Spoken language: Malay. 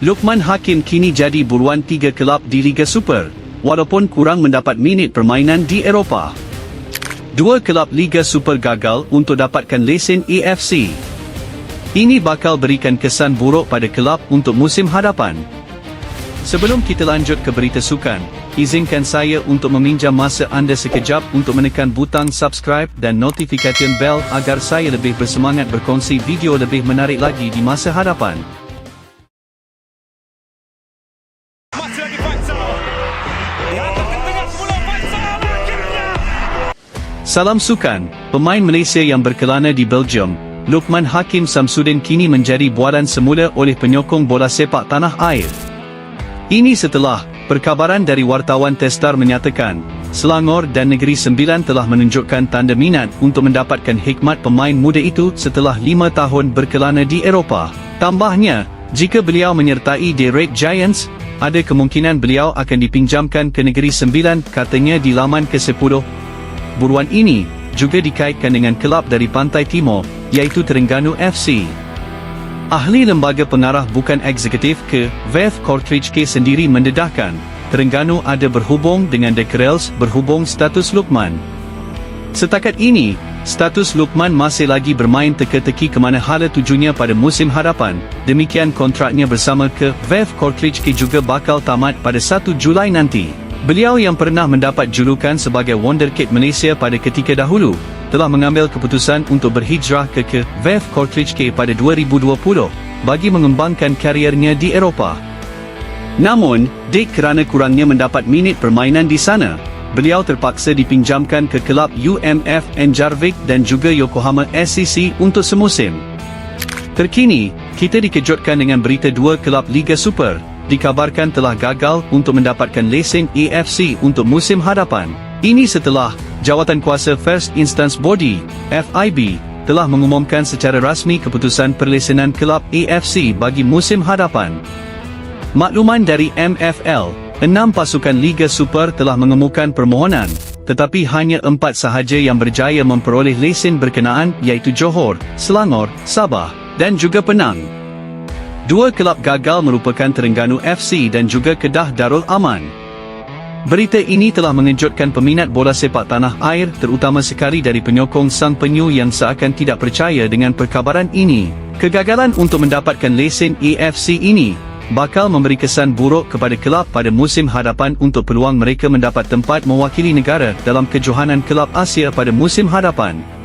Lukman Hakim kini jadi buruan tiga kelab di Liga Super, walaupun kurang mendapat minit permainan di Eropah. Dua kelab Liga Super gagal untuk dapatkan lesen AFC. Ini bakal berikan kesan buruk pada kelab untuk musim hadapan. Sebelum kita lanjut ke berita sukan, izinkan saya untuk meminjam masa anda sekejap untuk menekan butang subscribe dan notification bell agar saya lebih bersemangat berkongsi video lebih menarik lagi di masa hadapan. Salam sukan, pemain Malaysia yang berkelana di Belgium, Lukman Hakim Samsudin kini menjadi bualan semula oleh penyokong bola sepak tanah air. Ini setelah, perkabaran dari wartawan Testar menyatakan, Selangor dan Negeri Sembilan telah menunjukkan tanda minat untuk mendapatkan hikmat pemain muda itu setelah lima tahun berkelana di Eropah. Tambahnya, jika beliau menyertai The Red Giants, ada kemungkinan beliau akan dipinjamkan ke Negeri Sembilan katanya di laman ke-10. Buruan ini juga dikaitkan dengan kelab dari Pantai Timur, iaitu Terengganu FC. Ahli Lembaga Pengarah Bukan Eksekutif ke Vev Kortrich K sendiri mendedahkan, Terengganu ada berhubung dengan The Krells berhubung status Lukman. Setakat ini, status Lukman masih lagi bermain teka-teki ke mana hala tujunya pada musim hadapan, demikian kontraknya bersama ke Vev Kortrich K juga bakal tamat pada 1 Julai nanti. Beliau yang pernah mendapat julukan sebagai Wonderkid Malaysia pada ketika dahulu, telah mengambil keputusan untuk berhijrah ke ke Vev Kortrich K pada 2020 bagi mengembangkan kariernya di Eropah. Namun, dek kerana kurangnya mendapat minit permainan di sana, beliau terpaksa dipinjamkan ke kelab UMF Enjarvik dan juga Yokohama SCC untuk semusim. Terkini, kita dikejutkan dengan berita dua kelab Liga Super, dikabarkan telah gagal untuk mendapatkan lesen AFC untuk musim hadapan. Ini setelah, Jawatan Kuasa First Instance Body, FIB, telah mengumumkan secara rasmi keputusan perlesenan kelab AFC bagi musim hadapan. Makluman dari MFL, enam pasukan Liga Super telah mengemukan permohonan, tetapi hanya empat sahaja yang berjaya memperoleh lesen berkenaan iaitu Johor, Selangor, Sabah, dan juga Penang. Dua kelab gagal merupakan Terengganu FC dan juga Kedah Darul Aman. Berita ini telah mengejutkan peminat bola sepak tanah air terutama sekali dari penyokong sang penyu yang seakan tidak percaya dengan perkabaran ini. Kegagalan untuk mendapatkan lesen AFC ini bakal memberi kesan buruk kepada kelab pada musim hadapan untuk peluang mereka mendapat tempat mewakili negara dalam kejohanan kelab Asia pada musim hadapan.